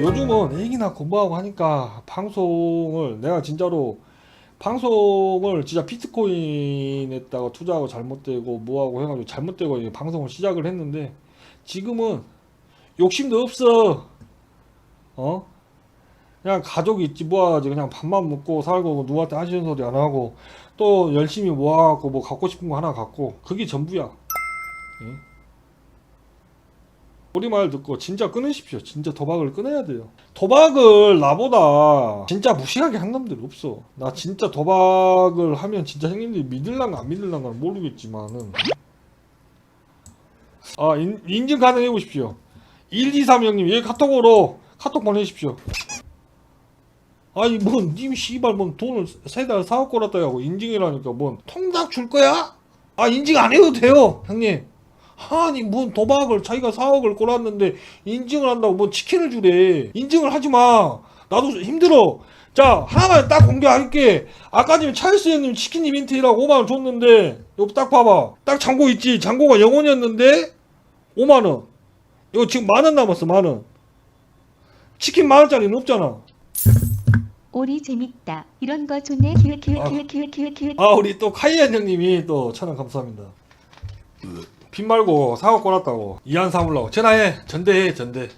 근데 요즘은 애기나 공부하고 하니까 방송을 내가 진짜로 방송을 진짜 비트코인에다가 투자하고 잘못되고 뭐하고 해가지고 잘못되고 방송을 시작을 했는데 지금은 욕심도 없어. 어? 그냥 가족이 있지 뭐하지. 그냥 밥만 먹고 살고 누구한테 하시는 소리 안 하고 또 열심히 모아갖고 뭐 갖고 싶은 거 하나 갖고 그게 전부야. 예? 우리 말 듣고 진짜 끊으십시오. 진짜 도박을 끊어야 돼요. 도박을 나보다 진짜 무식하게 한 놈들 없어. 나 진짜 도박을 하면 진짜 형님들이 믿을란가 안 믿을란가 모르겠지만은 아 인, 인증 가능해 보십시오. 123 형님 얘 카톡으로 카톡 보내십시오. 아니 뭔님 씨발 뭔 돈을 세 달 사업 걸었다 하고 인증이라니까 뭔 통닭 줄 거야? 아 인증 안 해도 돼요 형님. 아니 뭔 도박을 자기가 4억을 꼬랐는데 인증을 한다고 뭐 치킨을 주래. 인증을 하지 마. 나도 힘들어. 자 하나만 딱 공개할게. 아까 전에 찰스 형님 치킨 이벤트라고 5만원 줬는데 이거 딱 봐봐. 딱 잔고 있지? 잔고가 0원이었는데? 5만원. 이거 지금 만 원 남았어 만원. 치킨 만원짜리는 없잖아. 오리 재밌다. 이런 거 좋네. 기획 기획 아. 기획 기획 기획 기획. 아 우리 또 카이안 형님이 또 천원 감사합니다 빚 말고 사고 꼬랐다고. 이안 삼으려고. 전화해. 전대해 전대.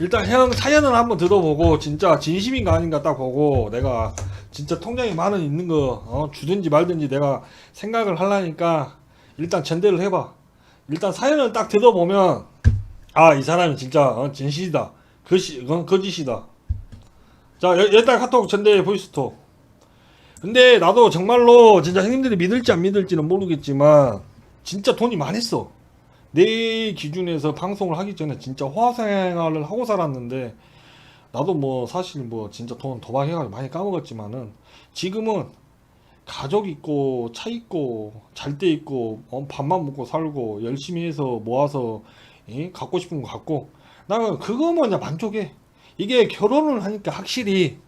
일단 형 사연을 한번 들어보고 진짜 진심인가 아닌가 딱 보고 내가 진짜 통장에 만원 있는 거 어, 주든지 말든지 내가 생각을 하려니까 일단 전대를 해봐. 일단 사연을 딱 들어보면 아 이 사람이 진짜 어, 진실이다. 거시, 어, 거짓이다. 자 여- 일단 카톡 전대 보이스톡. 근데 나도 정말로 진짜 형님들이 믿을지 안 믿을지는 모르겠지만 진짜 돈이 많았어. 내 기준에서 방송을 하기 전에 진짜 화생활을 하고 살았는데 나도 뭐 사실 뭐 진짜 돈 도박해가지고 많이 까먹었지만은 지금은 가족 있고 차 있고 잘 때 있고 어, 밥만 먹고 살고 열심히 해서 모아서 예? 갖고 싶은 거 갖고 나는 그거만 그냥 만족해. 이게 결혼을 하니까 확실히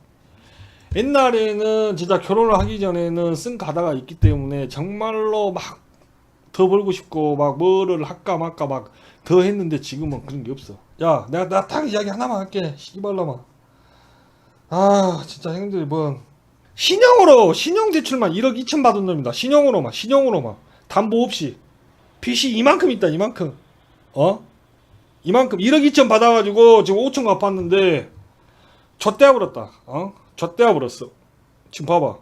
옛날에는 진짜 결혼을 하기 전에는 쓴 가다가 있기 때문에 정말로 막 더 벌고 싶고 막 뭐를 할까 말까 막 더 했는데 지금은 그런 게 없어. 야, 내가 나 딱 이야기 하나만 할게. 씨발라마. 아, 진짜 형들이 뭐 신용으로 신용 대출만 1억 2천 받은 놈이다. 신용으로만 신용으로만 담보 없이 빚이 이만큼 있다. 이만큼. 어? 이만큼 1억 2천 받아가지고 지금 5천 갚았는데 젖대어 버렸다. 어? 젖대어 버렸어. 지금 봐봐.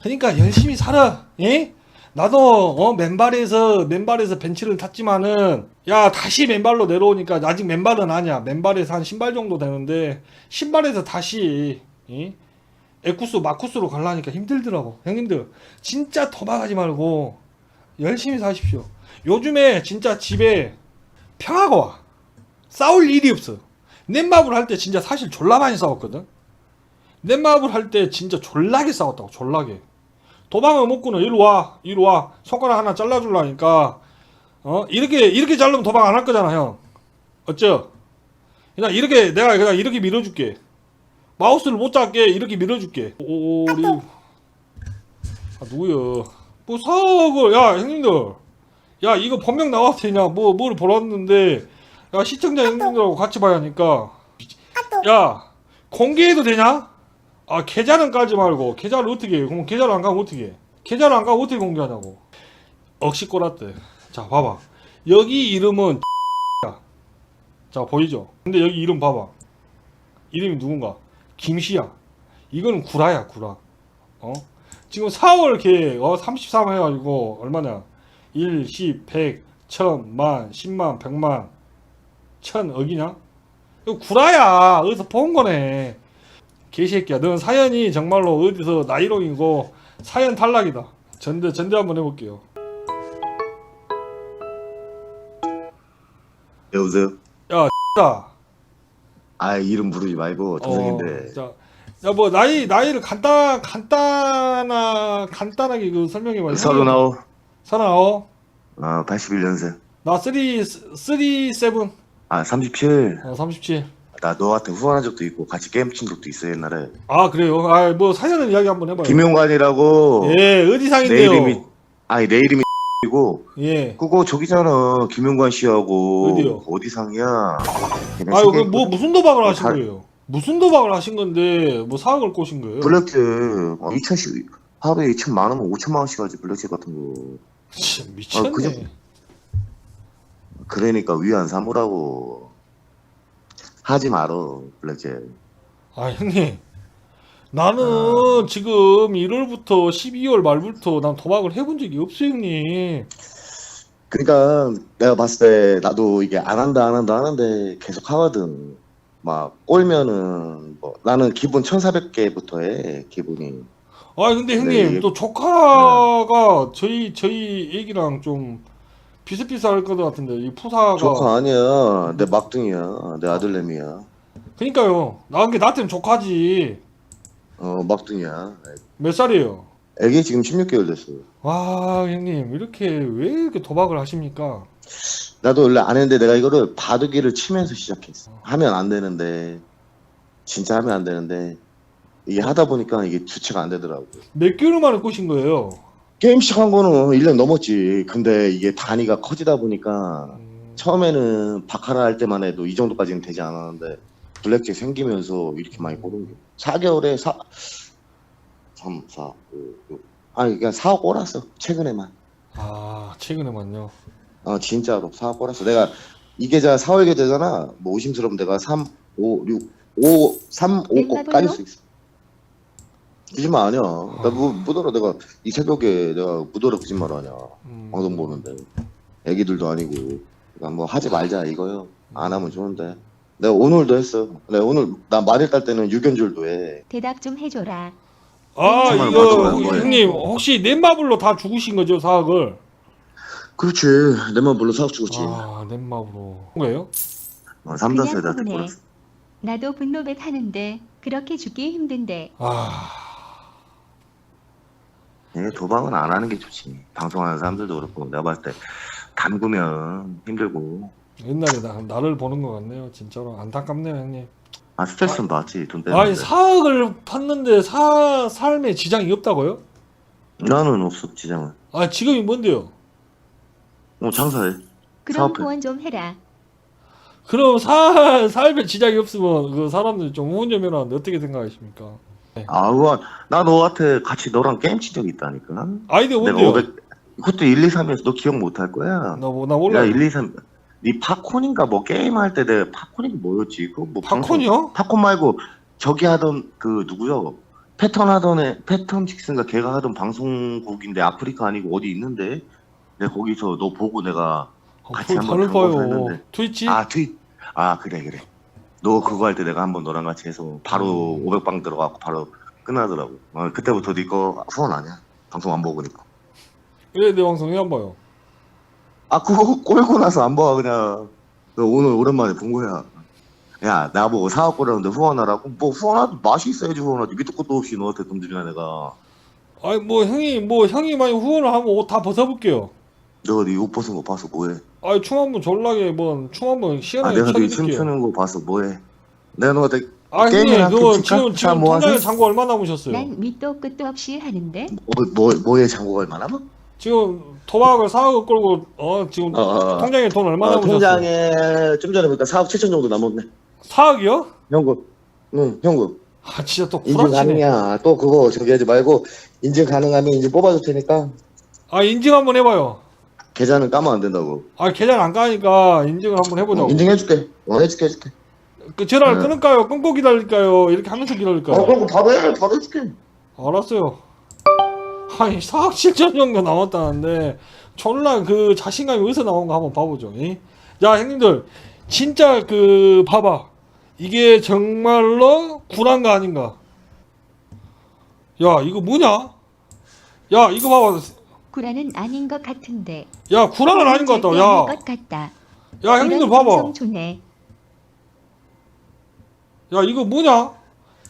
그러니까 열심히 살아. 예? 나도 어 맨발에서 맨발에서 벤치를 탔지만은 야 다시 맨발로 내려오니까 아직 맨발은 아니야. 맨발에서 한 신발 정도 되는데 신발에서 다시 예? 에쿠스 마쿠스로 가려니까 힘들더라고. 형님들 진짜 도박하지 말고 열심히 사십시오. 요즘에 진짜 집에 평화가 와. 싸울 일이 없어. 넷마블 할 때 진짜 사실 졸라 많이 싸웠거든. 넷마블 할 때 진짜 졸라게 싸웠다고 졸라게. 도망을 먹고는 이리 와, 이리 와. 손가락 하나 잘라주려니까 어 이렇게 이렇게 자르면 도망 안할 거잖아 형. 어쩌? 그냥 이렇게 내가 그냥 이렇게 밀어줄게. 마우스를 못 잡게 이렇게 밀어줄게. 오리. 아 누구야? 뭐 사업을 야 형님들. 야 이거 본명 되냐? 뭐뭘 벌었는데 야 시청자 형님들하고 같이 봐야 하니까. 야 공개해도 되냐? 아 계좌는 까지 말고 계좌를 어떻게 해? 그럼 계좌를 안 가면 어떻게 해? 계좌를 안 가면 어떻게 공개하냐고 억시 꼬랐대 자 봐봐 여기 이름은 자 보이죠? 근데 여기 이름 봐봐 이름이 누군가 김씨야 이거는 구라야 구라 어? 지금 4월 계획 어 33 해가지고 얼마냐 1, 10, 100, 1000, 만, 10만, 100만, 1000 억이냐? 이거 구라야 어디서 본 거네 개새끼야. 넌 사연이 정말로 어디서 나이롱이고 사연 탈락이다. 전대 전대 한번 해볼게요. 여보세요? 자, 아 이름 부르지 말고 동생인데. 자, 야뭐 나이 나이를 간단 간단하 간단하게 그 설명해봐 서른아홉. 서른아홉. 아 81년생. 나 쓰리 쓰리 세븐. 아 37. 어, 37. 나 너한테 후원한 적도 있고 같이 게임 친 적도 있어 옛날에 아 그래요? 아 뭐 사연은 이야기 한번 해봐요 김용관이라고 예 어디 내 상인데요? 이름이 아니 내 이름이 그리고 예. 그거 저기잖아 김용관 씨하고 어디요? 어디 상이야? 아유, 그 세계 뭐 무슨 도박을 하신 잘- 거예요? 무슨 도박을 하신 건데 뭐 사학을 꼬신 거예요? 블랙잭 어, 2천씩 하루에 2천만 원면 5천만 원씩 하지 블랙잭 같은 거. 진짜 미쳤네. 아, 그죠? 그러니까 위안 삼으라고 하지 말어 블랙잭. 아 형님 나는 아. 지금 1월부터 12월 말부터 난 도박을 해본 적이 없어요 형님 그러니까 내가 봤을 때 나도 이게 안 한다 안 한다 하는데 계속 하거든. 막 꼴면은 뭐 나는 기본 1,400개부터 해 기본이. 아 근데 형님 네, 또 조카가 저희 저희 애기랑 좀 비슷비슷할 것 같은데 이 푸사가 조카 아니야. 내 막둥이야. 내 아들내미야. 그러니까요 나한 게 나한테는 조카지 어 막둥이야. 몇 살이에요? 애기 지금 16개월 됐어. 와 형님 이렇게 왜 이렇게 도박을 하십니까? 나도 원래 안 했는데 내가 이거를 바둑이를 치면서 시작했어. 하면 안 되는데 진짜 하면 안 되는데 이게 하다 보니까 이게 주체가 안 되더라고. 몇 개월 만에 꼬신 거예요? 게임 시작한 거는 1년 넘었지. 근데 이게 단위가 커지다 보니까 음, 처음에는 바카라 할 때만 해도 이 정도까지는 되지 않았는데 블랙잭 생기면서 이렇게 많이 꼬는 게 4개월에 4 3 4 5 6 아니 그냥 4억 꼬랐어. 최근에만. 아 최근에만요 어 진짜로 4억 꼬랐어. 내가 이 계좌 4월 계좌잖아. 뭐 의심스러우면 내가 3 5 6 5 3 5꼭 까질 수 있어. 거짓말 아니야. 나 무, 무더러 내가 이 새벽에 내가 무더러 거짓말 하냐. 음. 방송 보는데 애기들도 아니고 그러니까 뭐 하지 말자 이거요 안 하면 좋은데 내가 오늘도 했어 내가 오늘 나 말일 딸 때는 유견줄도 해 대답 좀 해줘라. 아 정말 이거 맞아요, 뭐예요? 형님 혹시 넷마블로 다 죽으신 거죠 사학을? 그렇지 내만 불러 사업 주고지 아 넷마블로 거예요? 어, 그냥. 보냈어 나도 분노Bet 하는데 그렇게 죽기 힘든데 아 예, 도박은 안 하는 게 좋지 방송하는 사람들도 그렇고 내가 봤을 때 담그면 힘들고 옛날에 나, 나를 보는 것 같네요 진짜로 안타깝네요 형님 아 스트레스는 받지 돈 때문에 아니 사학을 팠는데 사 삶에 지장이 없다고요? 나는 없어 지장은 아 지금이 뭔데요? 어 장사해 그럼 사업해. 후원 좀 해라. 그럼 사 삶에 지장이 없으면 그 사람들 좀 우운 좀 해라는데 어떻게 생각하십니까? 아 우와 나 너한테 같이 너랑 게임 친 적이 있다니까 아이디어 내가 뭔데요? 500 그것도 1, 2, 3에서 너 기억 못 할 거야 나, 뭐, 나 몰라 야, 1, 2, 3. 니 팝콘인가 뭐 게임 할 때 내가 팝콘이 뭐였지? 그거 뭐 방송- 팝콘이요? 팝콘 말고 저기 하던 그 누구요? 패턴 하던 애 패턴 직슨가 걔가 하던 방송국인데 아프리카 아니고 어디 있는데 내가 거기서 너 보고 내가 아, 같이 한번 들어가서 했는데. 트위치? 아 트윗 아 그래 그래 너 그거 할 때 내가 한번 너랑 같이 해서 바로 음. 500방 들어가고 바로 끝나더라고. 어, 그때부터 네거 후원 아니야. 방송 안 보니까. 왜내 방송 왜안 봐요? 아 그거 꼴고 나서 안 봐 그냥. 너 오늘 오랜만에 본 거야. 야 나보고 사업 거라는데 후원하라고? 뭐 후원하도 맛이 있어야지 후원하지. 밑도 끝도 없이 너한테 돈 주냐 내가. 아니 뭐 형이 뭐 형이 많이 후원을 하면 옷다 벗어볼게요 너가 네 옷 벗은 거 봐서 뭐해 아니 춤 한번 졸라게 뭐춤 한번 아 시원하게 내가 네 춰드릴게요 춤추는 거 봐서 뭐해 내가 너한테 아 형님 게임이나 그거 좀 지금? 지금 자, 뭐 통장에? 잔고 얼마 남으셨어요? 난 밑도 끝도 없이 하는데 뭐, 뭐, 뭐에 잔고가 얼마나 뭐? 지금 도박을 사억을 끌고 어 지금 어, 어, 어. 통장에 돈 얼마 어, 남으셨어요? 통장에 좀 전에 보니까 4억 7천 정도 남았네 4억이요? 현금 응 현금 아 진짜 또 인증 구라치네 가능이야 또 그거 저기 하지 말고 인증 가능하면 이제 뽑아줄 테니까 아 인증 한번 해봐요 계좌는 까면 안 된다고. 아 계좌를 안 까니까 인증을 한번 해보자고. 인증해줄게. 어 해줄게 해줄게. 그 전화를 네. 끊을까요? 끊고 기다릴까요? 이렇게 하면서 기다릴까요? 어 그럼 바로 해 바로 해줄게. 알았어요. 아니 4억 7천 정도 남았다는데 졸라 그 자신감이 어디서 나온 거 한번 봐보죠 이? 자 형님들. 진짜 그 봐봐. 이게 정말로 구란가 아닌가? 야 이거 뭐냐? 야 이거 봐봐 구라는 아닌 것 같은데. 야 구란은 아닌 것 같다. 야, 것 같다. 야 형님들 봐봐. 좋네. 야 이거 뭐냐?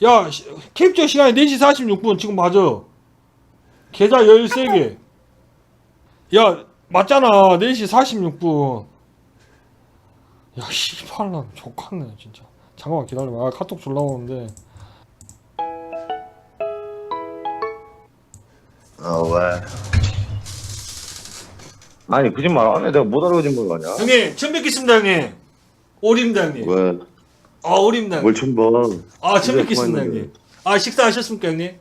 야 시- 캡처 시간이 4시 46분 지금 맞아 계좌 13개. 야 맞잖아. 4시 46분. 야 씨발람 족같네 진짜. 잠깐만 기다려봐. 아 카톡 졸라 오는데. 어 왜? 아니 거짓말 안 해. 내가 못 알아보진 걸 아냐 형님 처음 뵙겠습니다 형님. 오리입니다 형님. 왜? 아 오리입니다. 뭘 처음 봐? 아 처음 뵙겠습니다 그만 형님. 아 식사하셨습니까 형님?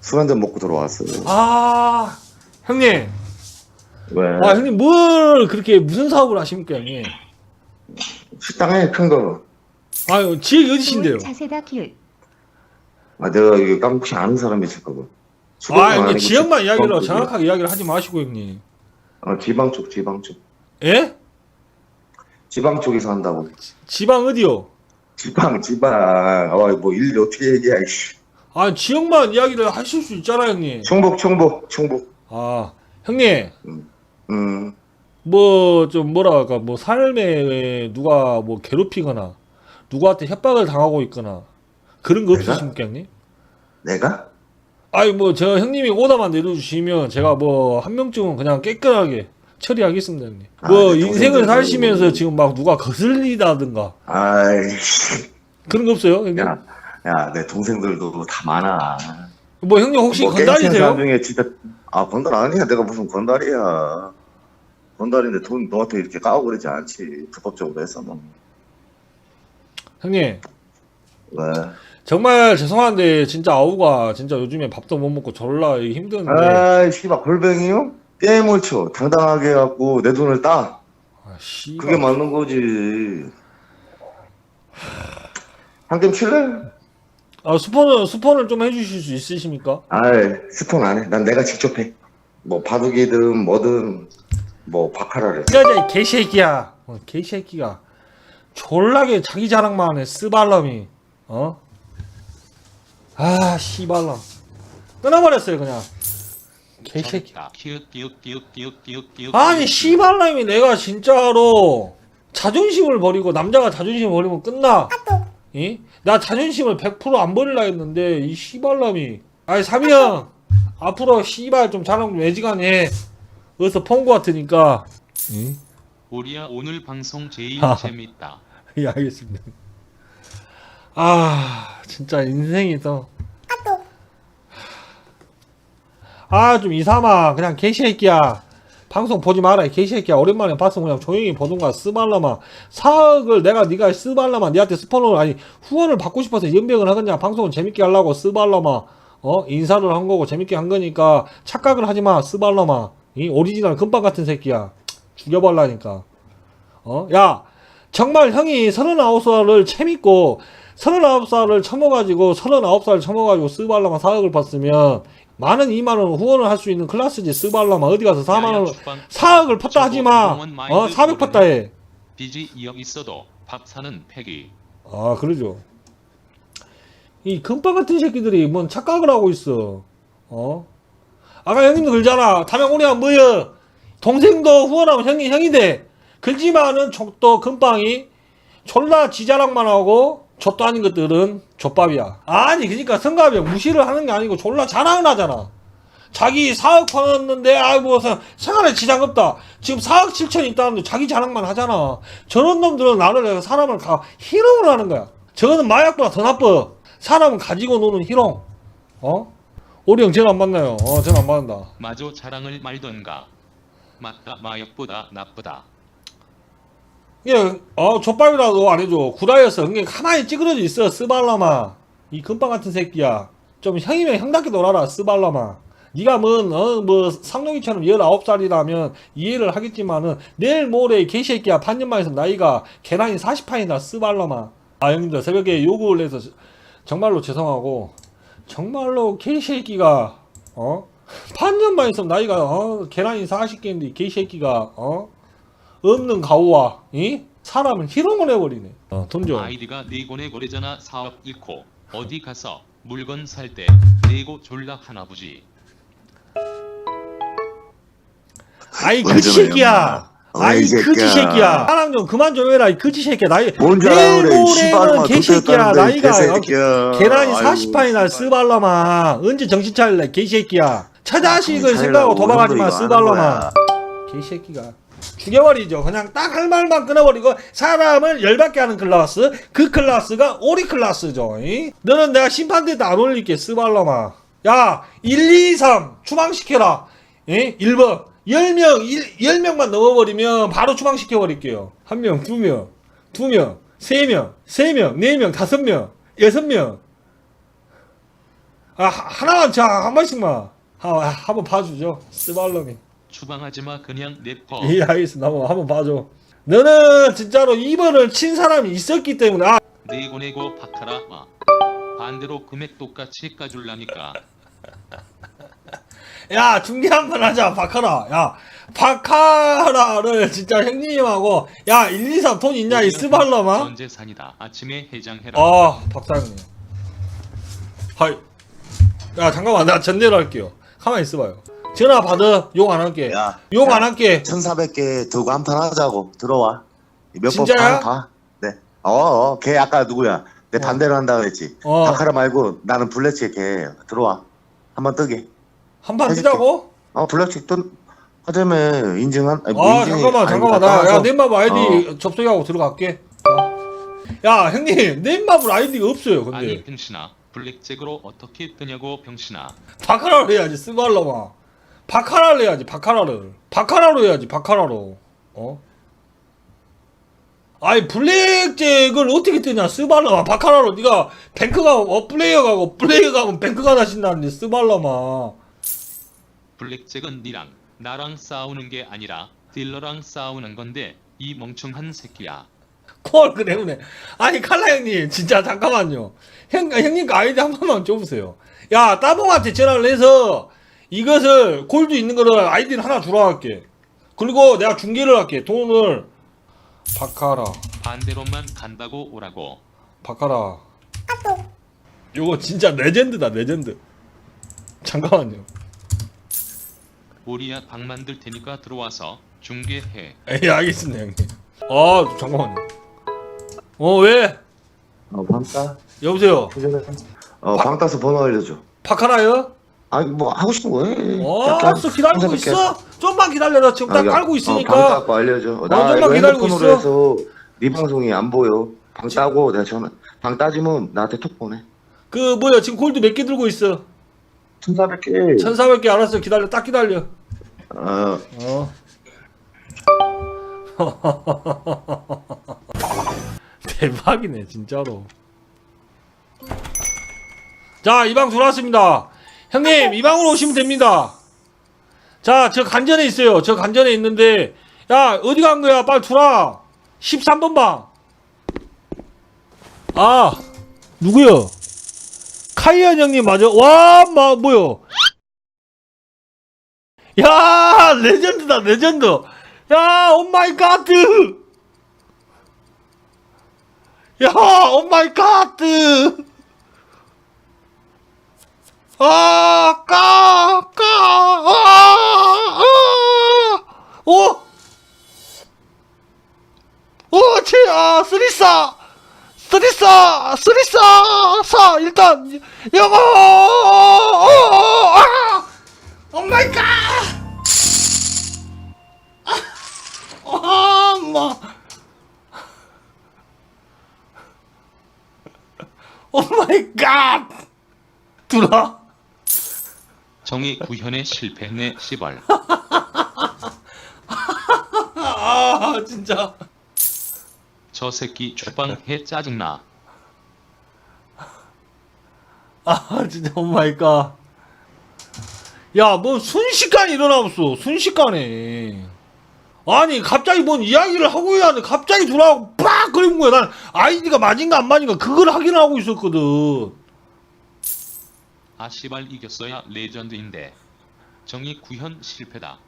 술 한잔 먹고 들어왔어요. 아 형님. 왜? 아 형님 뭘 그렇게 무슨 사업을 하십니까 형님? 식당에 큰 거. 아유 지역이 어디신데요? 자세다. 아 내가 이게 깜혹시 아는 사람이 있을까봐 아 형님 지역만 이야기를 정확하게 이야기를 하지 마시고 형님 어, 지방 쪽 지방 쪽 예? 지방 쪽에서 한다고 지방 어디요? 지방 지방 어뭐일 어떻게 얘기해 이씨 아 지역만 이야기를 하실 수 있잖아요 형님 충북 충북 충북 아 형님 음 뭐 좀 뭐랄까 뭐 삶에 누가 뭐 괴롭히거나 누구한테 협박을 당하고 있거나 그런 거 내가? 없으십니까 형님? 내가? 아니 뭐저 형님이 오다만 내려주시면 제가 뭐 한 명쯤은 그냥 깨끗하게 처리하겠습니다 형님 아, 뭐 네, 인생을 동생들 사시면서 그- 지금 막 누가 거슬리다든가 아이씨 그런 거 없어요 형님? 야, 야, 내 동생들도 다 많아. 뭐 형님 혹시 뭐 깽깽 사람 건달이세요? 중에 진짜 아 건달 아니야. 내가 무슨 건달이야. 건달인데 돈 너한테 이렇게 까고 그러지 않지. 불법적으로 했어 너. 형님 왜? 정말 죄송한데 진짜 아우가 진짜 요즘에 밥도 못 먹고 졸라 힘드는데 아이 씨발 골뱅이요? 게임을 쳐. 당당하게 해갖고 내 돈을 따. 아, 씨. 그게 맞는 거지. 한 게임 칠래? 아 스폰을 스폰을 좀 해주실 수 있으십니까? 아이 스폰 안 해. 난 내가 직접 해. 뭐 바둑이든 뭐든 뭐 바카라를. 여자 이 개새끼야. 어, 개새끼가 졸라게 자기 자랑만 해. 스발람이. 어? 아 씨발람. 끊어버렸어요 그냥. 개새끼. 키읔 키읔 키읔 키읔 키읔 키읔 아니 씨발람이 내가 진짜로 자존심을 버리고 남자가 자존심을 버리면 끝나. 이? 나 자존심을 100%안 버릴라 했는데 이 씨발람이. 아니 삼이 형 앞으로 씨발 좀 자랑 좀 애지간해. 어디서 폰거 같으니까. 응? 우리야 오늘 방송 제일 아. 재밌다 예, 알겠습니다. 아, 진짜 인생이 또. 아, 좀 이삼아. 그냥 개새끼야. 방송 보지 마라, 이 개새끼야. 오랜만에 봤으면 그냥 조용히 보던가, 쓰발라마. 사억을 내가 네가 쓰발라마, 니한테 스폰을, 아니, 후원을 받고 싶어서 연병을 하겠냐. 방송을 재밌게 하려고, 쓰발라마. 어? 인사를 한 거고, 재밌게 한 거니까, 착각을 하지 마, 쓰발라마. 이 오리지널 금방 같은 새끼야. 죽여발라니까. 어? 야, 정말 형이 39살을 채밌고 39살을 쳐먹어가지고 39살 쳐먹어가지고 스발라마 4억을 봤으면 많은 2만원 후원을 할 수 있는 클래스지. 스발라마 어디 가서 4만원 4억을 팠다 하지마. 어? 400 팠다 해. 빚이 2억 있어도 밥 사는 패기. 아 그러죠. 이 금방 같은 새끼들이 뭔 착각을 하고 있어. 어? 아까 형님도 그러잖아. 담양 오리면 뭐여? 동생도 후원하면 형이 형이 돼. 그지만은 족도 금방이 졸라 지자랑만 하고 족도 아닌 것들은 족밥이야. 아니 그러니까 성갑이 무시를 하는 게 아니고 졸라 자랑을 하잖아. 자기 4억 퍼놨는데 아이 뭐 사- 생활에 지장 없다. 지금 4억 7천 있다는데 자기 자랑만 하잖아. 저런 놈들은 나를 내가 사람을 가 희롱을 하는 거야. 저거는 마약보다 더 나빠. 사람을 가지고 노는 희롱. 어? 우리 형 쟤는 안 만나요? 어 쟤는 안 만난다. 마저 자랑을 말던가. 맞다 마약보다 나쁘다 예, 어, 족밥이라도 안 해줘. 구라였어. 그게 가만히 찌그러져 있어. 스발라마. 이 금방 같은 새끼야. 좀 형이면 형답게 놀아라. 스발라마. 네가 뭔, 어, 뭐, 상록이처럼 19살이라면 이해를 하겠지만은, 내일 모레 개새끼야. 반년만 있으면 나이가 계란이 40판이다. 스발라마. 아, 형님들 새벽에 요구를 해서 정말로 죄송하고, 정말로 개새끼가, 어? 반년만 있으면 나이가, 어, 계란이 40개인데 개새끼가, 어? 없는 가오와 이 사람을 희롱을 해버리네. 어, 돈 줘. 아이디가 네고네 거래잖아 사업 잃고 어디 가서 물건 살 때 네고 졸라 하나보지 아이 뭔 그지 소리야, 새끼야. 엄마. 아이 새끼야. 그지 새끼야. 사람 좀 그만 좀 해라. 이 그지 새끼야. 나이 뭔줄 알아 내일 그래. 모레는 씨발마 개새끼야. 나이가 개새끼야. 계란이 아이고, 40판이나 씨발. 쓰발라마. 언제 정신 차릴래? 개새끼야. 처자식을 정신 생각하고 도박하지 마. 쓰발라마. 하는 거야. 개새끼가. 죽여버리죠. 그냥 딱 할 말만 끊어버리고 사람을 열받게 하는 클라스. 그 클라스가 오리 클라스죠. 이? 너는 내가 심판대 때안 올릴게. 쓰발라마. 야, 1, 2, 3 추방시켜라. 예? 1번, 10명, 10명만 넘어버리면 바로 추방시켜버릴게요. 한 명, 두 명, 두 명, 세 명, 세 명, 네 명, 다섯 명, 여섯 명. 아, 하- 하나만, 자, 한 번씩만. 하, 한번 봐주죠. 스발럼이. 추방하지 마 그냥 내퍼. 예, 알겠습니다. 한번, 한번 봐줘. 너는 진짜로 입원을 친 사람이 있었기 때문에, 아, 내고 내고 바카라 마. 반대로 금액 똑같이 까줄라니까. 야, 중계 한번 하자, 바카라. 야, 바카라를 진짜 형님하고, 야, 1, 2, 3돈 있냐, 이 스발럼아? 전 재산이다. 아침에 해장해라. 아, 박사장님. 하이. 야, 잠깐만, 내가 전대로 할게요. 가만히 있어봐요. 전화 받아. 욕 안 할게. 야, 욕 안 할게. 1400개 두고 한판 하자고. 들어와. 몇번 진짜야? 봐, 봐. 네. 어, 어, 걔 아까 누구야? 내 반대로 한다 그랬지. 어. 바카라 말고 나는 블랙칩 걔. 들어와. 한번 뜨게. 한판 해줄게. 뜨자고? 어, 블랙칩 또 하자면 인증한 아니, 뭐 아, 인증이 잠깐만, 잠깐만. 나, 야, 따라서. 넷마블 아이디 어. 접속하고 들어갈게. 어. 야, 형님, 넷마블 아이디 가 없어요, 근데. 아니 병신아. 블랙잭으로 어떻게 뜨냐고 병신아. 바카라로 해야지, 스발러마. 바카라를 해야지, 바카라를. 바카라로 해야지, 바카라로. 어? 아니, 블랙잭을 어떻게 뜨냐, 스발러마. 바카라로. 네가 뱅크 가면, 어, 플레이어 가고, 플레이어 가면 뱅크 가 다 신다는데, 스발러마. 블랙잭은 니랑 나랑 싸우는 게 아니라 딜러랑 싸우는 건데 이 멍청한 새끼야. 콜, 그래, 그래. 아니, 칼라 형님, 진짜 잠깐만요. 형, 형님 그 아이디 한 번만 줘보세요. 야, 따봉한테 전화를 해서 이것을 골드 있는 거를 아이디를 하나 주라 할게. 그리고 내가 중계를 할게. 돈을. 바카라. 반대로만 간다고 오라고. 바카라. 요거 진짜 레전드다, 레전드. 잠깐만요. 우리야 방 만들 테니까 들어와서 중계해. 에이, 알겠습니다, 형님. 아, 잠깐만요. 어, 왜? 어, 방 따. 여보세요. 어, 방 따서 번호 알려줘. 바카라요? 아니 뭐 하고 싶은 거 해. 어, 알았어, 기다리고 1400 개. 있어. 좀만 기다려라. 지금 딱 아, 야, 깔고 어, 방 있으니까. 따고 알려줘. 어, 나 좀만 이거 기다리고 핸드폰으로 있어. 해서 네 방송이 안 보여. 방 따고 내가 전화. 방 따지면 나한테 톡 보내. 그 뭐야 지금 골드 몇 개 들고 있어? 1400개. 1400개 알았어 기다려 딱 기다려 어, 어 대박이네 진짜로 자 이방 들어왔습니다 형님 이 방으로 오시면 됩니다. 자 저 간전에 있어요. 저 간전에 있는데 야 어디 간 거야? 빨리 들어와 13번 방 아 누구요? 카이언 형님 맞아? 와 마, 뭐요? 야 레전드다 레전드. 야 오 마이 갓. 야 오 마이 갓 아 까까 아, 오! 오, 치, 아, 쓰리싸! 쓰리싸! 쓰리싸! 사! 일단, 영어! 아! 오 마이 갓! 아, 엄마. 오 마이 갓! 들어? 정의 구현에 실패했네 시벌. 아, 진짜. 저 새끼 주방해 짜증나. 아, 진짜 오 마이 갓. 야, 뭐 순식간에 일어나봤어. 순식간에. 아니, 갑자기 뭔 이야기를 하고 있는데 갑자기 돌아오고 빡! 그리는 거야. 난 아이디가 맞은가 안 맞은가 그걸 확인하고 있었거든. 아 시발 이겼어야 레전드인데. 정의 구현 실패다.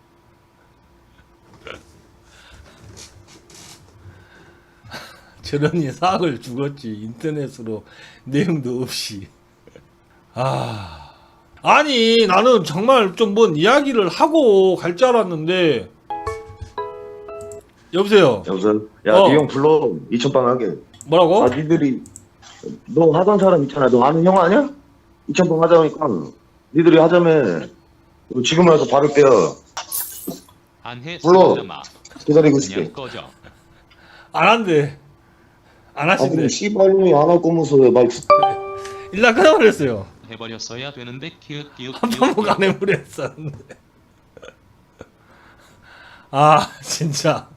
저런이 사악을 죽었지 인터넷으로 내용도 없이 아 아니 나는 정말 좀 뭔 이야기를 하고 갈 줄 알았는데 여보세요 여보세요. 야, 어. 네형 불러. 2천방 하게. 뭐라고? 아, 니들이 너 하던 사람 있잖아. 너 아는 형 아니야? 2천방 하자니까 니들이 하자며. 너 지금 와서 바를게요. 안해 불러. 쓰자마. 기다리고 그냥 있을게. 꺼져. 안 한대 안 아, 하신대 근데 씨발놈이 안 할 거면서 왜말 일단 끊어버렸어요 해버렸어야 되는데 키읔 키읔 한 번만 안 해버렸었는데 아 진짜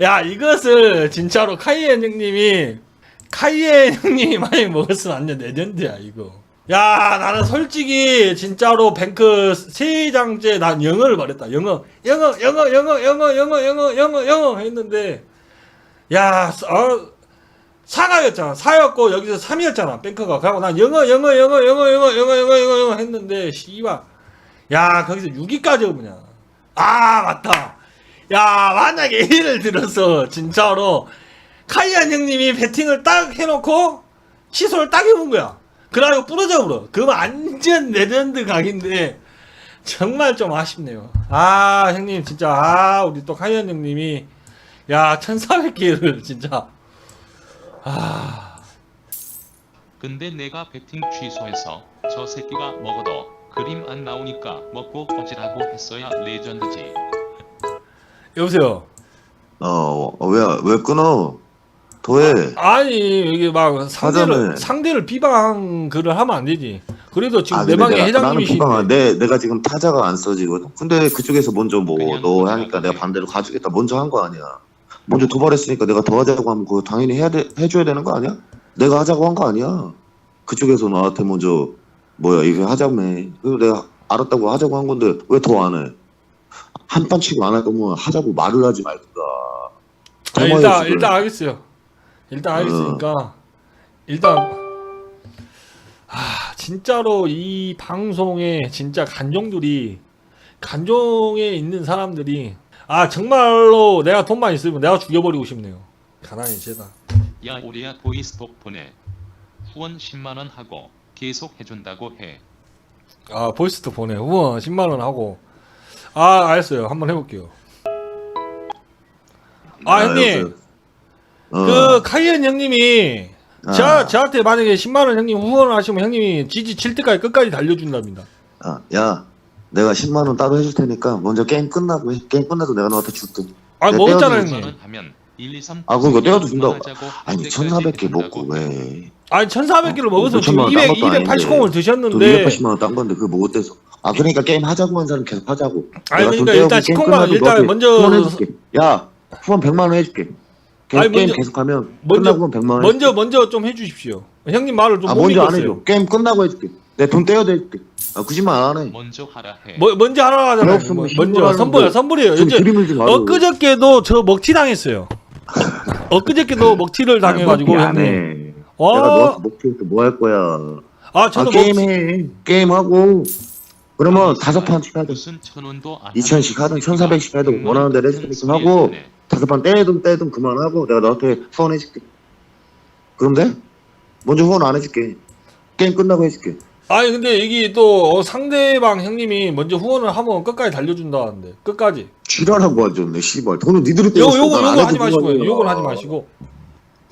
야 이것을 진짜로 카이엔 형님이 카이엔 형님이 많이 먹었으면 완전 레전드야 이거 야 나는 솔직히 진짜로 뱅크 세 장째 난 영어를 말했다 영어 영어 영어 영어 영어 영어 영어 영어 영어 했는데 야 어, 사가였잖아 사였고 여기서 3이었잖아 뱅크가 그리고 난 영어 영어 영어 영어 영어 영어 영어 영어 영어 했는데 씨발 야 거기서 6위까지 오냐 아 맞다 야 만약에 예를 들어서 진짜로 카이안 형님이 배팅을 딱 해놓고 취소를 딱 해본 거야 그래가지고 부러져 버려 그거 완전 레전드 각인데 정말 좀 아쉽네요. 아 형님 진짜. 아 우리 또 카이안 형님이 야 1400개를 진짜. 아. 근데 내가 배팅 취소해서 저 새끼가 먹어도 그림 안 나오니까 먹고 꺼지라고 했어야 레전드지. 어, 여보세요? 어, 왜, 왜 끊어? 더해. 아니 이게 막 상대를 하자면- 상대를 비방 글을 하면 안 되지. 그래도 지금 아, 내 근데 방에 내가- 나는 회장님이신데. 비방아. 내, 내가 지금 타자가 안 써지거든? 근데 그쪽에서 먼저 뭐, 그냥 너 그냥 하니까 그냥. 내가 반대로 가주겠다. 먼저 한 거 아니야. 먼저 도발했으니까 내가 더 하자고 하면 그거 당연히 해야 돼, 해줘야 되는 거 아니야? 내가 하자고 한 거 아니야. 그쪽에서 나한테 먼저, 뭐야, 이거 하자며. 그리고 내가 알았다고 하자고 한 건데, 왜 더 안 해? 한 판 치고 안 할 거면 하자고 말을 하지 말든가. 아, 고마워요, 일단. 일단 알겠어요. 일단 어. 알겠으니까 일단 아 진짜로 이 방송에 진짜 간종들이 간종에 있는 사람들이 아 정말로 내가 돈만 있으면 내가 죽여버리고 싶네요. 가난이 죄다. 야 우리야 보이스톡 보내. 후원 10만 원 하고 계속 해준다고 해. 아 보이스도 보내 후원 10만 원 하고 아 알았어요 한번 해볼게요. 아 형님 여보세요? 어. 그 카이엔 형님이 아. 저 저한테 만약에 10만 원 형님 후원을 하시면 형님이 지지 칠 때까지 끝까지 달려준답니다. 아, 야, 내가 10만 원 따로 해줄 테니까 먼저 게임 끝나고 해. 게임 끝나서 내가 너한테 줄게. 아 네, 먹었잖아요 떼어드리지. 10만 형님. 원 하면 1, 2, 3 아, 그거 떼어도 준다고. 아니, 할 때까지 1,400개 먹고 해준다고. 왜? 아니 1,400개를 먹어서 어, 지금 5천만 원 200, 딴 것도 280을 또 드셨는데 280만 원 딴 건데 그거 뭐 어때서? 아, 그러니까 게임 하자고 한 사람 계속 하자고. 아니, 내가 돈 그러니까 떼어고 일단 게임 10만 원 끝나도 일단 너한테 먼저- 후원 해줄게. 야, 후원 100만 원 해줄게. 게, 아니, 게임 먼저- 계속 하면 먼저- 끝나고 100만 원. 먼저 먼저 좀 해주십시오. 형님 말을 좀 아, 못 먼저 안 믿겠어요. 해줘. 게임 끝나고 해줄게. 내 돈 떼어도 해줄게. 아, 거짓말 안 해. 먼저 하라 해. 뭐, 먼저 하라 하잖아요. 뭐, 먼저 신고하는 선불이야 거. 선불이에요. 좀 이제 좀. 엊그저께도 저 먹튀 당했어요. 엊그저께도 먹튀를 당해가지고 안 형님. 해. 내가 와, 너한테 목표에서 뭐할 거야. 아 아, 저도 게임 먹 해. 게임 하고. 그러면 다섯 판씩 하자. 무슨 천 원도 안 2,000씩 하든 1,400씩 하든 원하는 대로 원 해서 하고. 다섯 판 떼든 떼든 그만하고 내가 너한테 후원 해줄게. 그럼 돼? 먼저 후원 안 해줄게. 게임 끝나고 해줄게. 아니 근데 이게 또 어, 상대방 형님이 먼저 후원을 하면 끝까지 달려준다는데 끝까지. 지랄하고 하셨네, 씨발. 돈은 니들이 요 떼었어. 요거 요거 하지 마시고요. 그거야. 요건 하지 마시고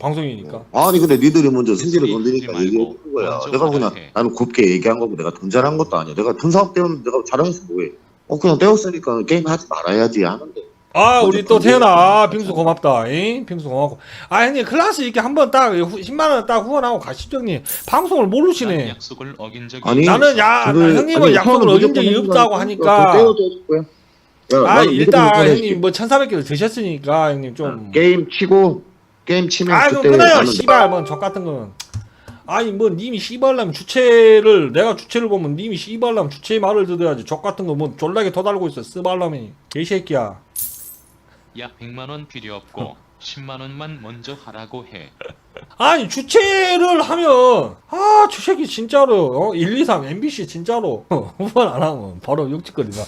방송이니까. 아니 근데 니들이 먼저 승질을 건드니까 얘기해 준 거야. 내가 그냥 말해. 나는 곱게 얘기한 거고 내가 돈 잘한 것도 아니야. 내가 돈 사업 때문에 내가 자랑해서 뭐해. 어 그냥 떼었으니까 게임 하지 말아야지 하는데. 아 우리 또 태연아. 아, 빙수 고맙다. 잉? 빙수 고맙고. 아 형님 클라스 이렇게 한번 딱 10만원 딱 후원하고 가시죠 형님. 방송을 난 모르시네. 약속을 어긴 적이 아니 나는 야 저들- 형님은 아니, 약속을 어긴 적이 무조건 없다고 해줄 하니까. 야, 아 나는 일단. 형님 뭐 1300개를 드셨으니까 형님 좀 게임 치고 게임 치면 아 그럼 그때 끊어요. 나는 씨발 뭐적 같은 거는. 아니 뭐 님이 씨발라면 주체를 내가 주체를 보면 님이 씨발라면 주체의 말을 들어야지. 적 같은 거 뭐 졸라게 더달고 있어. 쓰발라면이 개새끼야 야 100만 원 필요 없고 10만 원만 먼저 하라고 해. 아니 주체를 하면 아저 새끼 진짜로 어? 1, 2, 3 MBC 진짜로 후원 안 하면 바로 욕짓거리다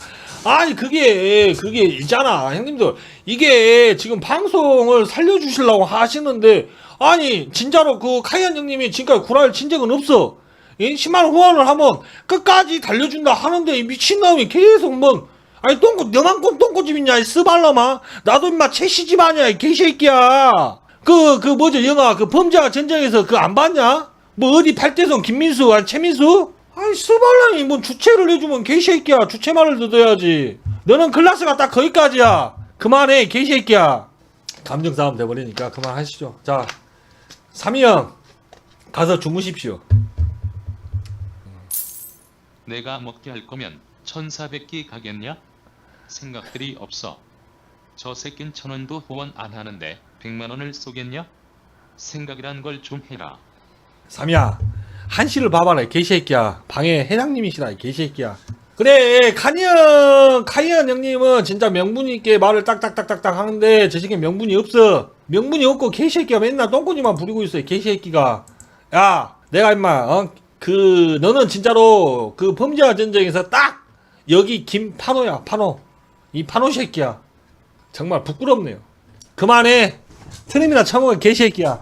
아니 그게 그게 있잖아 형님들 이게 지금 방송을 살려주시려고 하시는데 아니 진짜로 그 카이안 형님이 지금까지 구라를 친 적은 없어 이 10만원 후원을 하면 끝까지 달려준다 하는데 이 미친놈이 계속 뭐 아니 똥꼬 너만큼 똥꼬집 있냐? 이 스발놈아. 나도 임마 채시집 아니야 이 개새끼야. 그 그 뭐죠 영화 그 범죄와 전쟁에서 그 안 봤냐? 뭐 어디 팔대성 김민수 아니 최민수? 아니 스발놈이 뭐 주체를 해주면 개새끼야. 주체 말을 듣어야지. 너는 클라스가 딱 거기까지야. 그만해 개새끼야. 감정 싸움 돼버리니까 그만하시죠. 자 삼이 형 가서 주무십시오. 내가 먹게 할 거면 1400개 가겠냐? 생각들이 없어. 저 새낀 천 원도 후원 안 하는데 백만 원을 쏘겠냐? 생각이란 걸 좀 해라. 삼이야 한시를 봐봐라 이 개새끼야 방에 회장님이시라 이 개새끼야 그래 카니언 카이언 형님은 진짜 명분이 있게 말을 딱딱딱딱딱 하는데 저 새끼 명분이 없어 명분이 없고 개새끼가 맨날 똥꼬지만 부리고 있어 이 개새끼가 야 내가 임마 어? 그 너는 진짜로 그 범죄와 전쟁에서 딱 여기 김파노야 파노 이 파노 새끼야. 정말 부끄럽네요. 그만해. 트림이나 처먹어 개새끼야.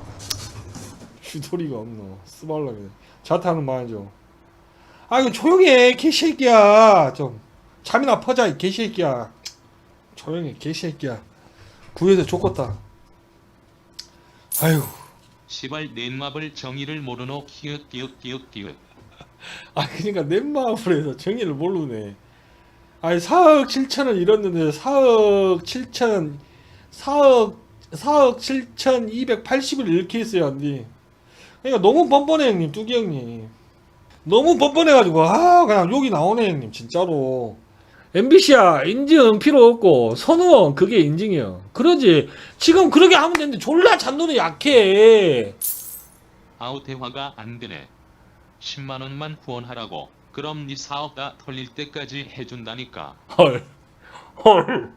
주도리가 없노. 쓰발라 그래. 자타는 말이죠. 아 이거 조용히 해 개새끼야. 좀 잠이나 퍼자 이 개새끼야. 조용히 해 개새끼야. 구해서 좋겠다. 아유. 시발 넷마블 정의를 모르노. 키읔 키읔 키읔 키읔. 아 그러니까 내 마음을 해서 정의를 모르네 아니 4억 7천을 잃었는데 4억 7천 4억 4억 7천 280을 잃게 했어요 언니 그러니까 너무 뻔뻔해 형님 뚜기 형님. 너무 뻔뻔해가지고 아 그냥 욕이 나오네 형님 진짜로. MBC야 인증 필요 없고 선우원 그게 인증이야 그러지. 지금 그렇게 하면 되는데 졸라 잔돈이 약해. 아우 대화가 안 되네. 10만 원만 후원하라고. 그럼 네 사업 다 털릴 때까지 해준다니까. 헐, 헐,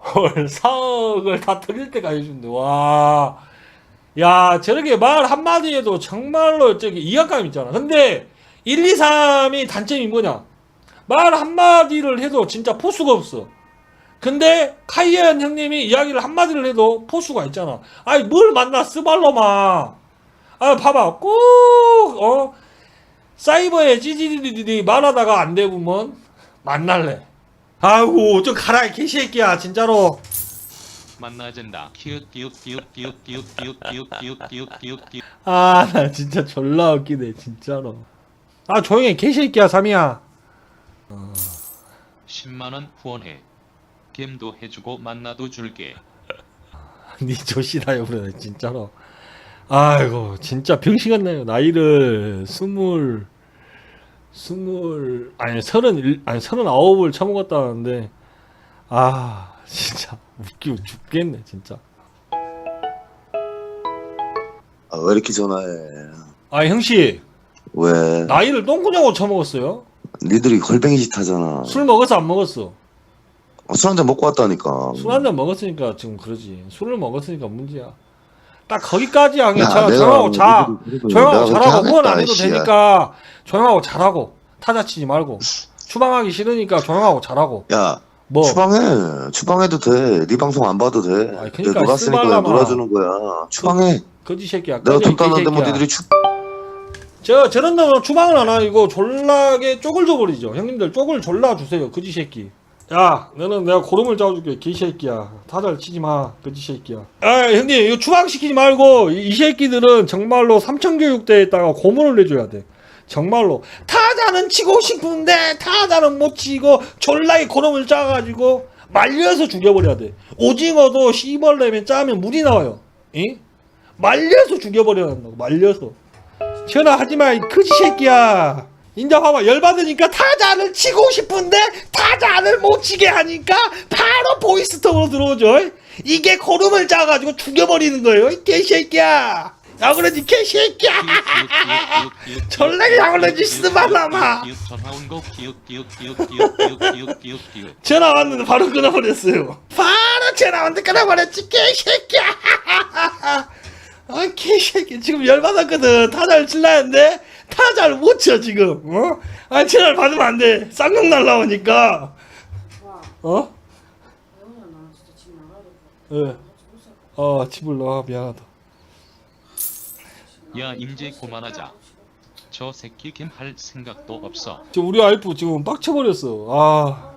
헐, 4억을 다 터질 때까지 준대. 와, 야, 저렇게 말 한마디에도 정말로 저기 이해감 있잖아. 근데 1, 2, 3이 단점이 뭐냐? 말 한마디를 해도 진짜 포수가 없어. 근데 카이엔 형님이 이야기를 한마디를 해도 포수가 있잖아. 아니, 뭘 만나, 스발로마. 아, 봐봐. 꼭, 어, 사이버에 찌질이들이 말하다가 안 되면 만날래. 아이고 좀 가라 개새끼야 진짜로. 만나진다. 아, 나 진짜 졸라 웃기네, 진짜로. 아, 조용히 해, 개새끼야, 삼이야. 10만원 후원해. 겜도 해주고 만나도 줄게. 니네 조시라요, 그래, 진짜로. 아이고 진짜 병시간 나요 나이를 스물 스물 아니 서른 일 아니 서른 아홉을 처먹었다는데 아 진짜 웃기고 죽겠네 진짜. 아, 왜 이렇게 전화해? 아 형씨 왜? 나이를 똥구녕으로 처먹었어요? 니들이 걸뱅이 짓 하잖아. 술 먹었어 안 먹었어? 어, 술 한 잔 먹고 왔다니까. 술 한 잔 먹었으니까 지금 그러지. 술을 먹었으니까 문제야. 딱 거기까지 양해. 야, 자, 내가 조용하고 자. 조용하고 그렇게 잘하고 후원 안 하겠다, 해도 씨야. 되니까 조용하고 잘하고 타자 치지 말고 추방하기 싫으니까 조용하고 잘하고 야, 뭐 추방해. 추방해도 돼. 네 방송 안 봐도 돼. 아니, 그러니까 내가 놀았으니까. 놀아주는 거야. 추방해. 거지 새끼야. 내가 꺼져, 이 돈 따는데 뭐 개새끼야. 니들이 추 저 저런 놈은 추방을 안 하고 졸라게 쪽을 줘버리죠. 형님들 쪽을 졸라 주세요. 거지 새끼. 야, 너는 내가 고름을 잡아줄게. 개새끼야. 타자를 치지 마. 거지 새끼야. 아, 형님, 이거 추방시키지 말고 이, 이 새끼들은 정말로 삼천교육대에다가 고문을 내줘야 돼. 정말로 타자는 치고 싶은데 타자는 못 치고 졸라게 고름을 짜가지고 말려서 죽여버려야 돼. 오징어도 씨벌레면 짜면 물이 나와요. 이? 말려서 죽여버려야 한다고. 말려서. 전화하지 마, 이 거지 새끼야. 인자 봐봐 열받으니까 타자를 치고 싶은데 타자를 못 치게 하니까 바로 보이스톱으로 들어오죠. 이게 고름을 짜가지고 죽여버리는 거예요. 이 개새끼야. 야그러지 개새끼야. 전략이 야그러지 쓰발라마 전화 왔는데 바로 끊어버렸어요. 바로 전화 왔는데 끊어버렸지 개새끼야. 아 개새끼. 지금 열받았거든. 타자를 칠라 했는데 타자를 못 쳐, 지금. 어? 아, 전화를 받으면 안 돼. 쌍욕 날라오니까. 와, 어? 나. 예. 어, 집을 나와, 미안하다. 야 임제 그만하자. 저 새끼 gem할 생각도 없어. 지금 우리 와이프 지금 빡쳐버렸어. 아,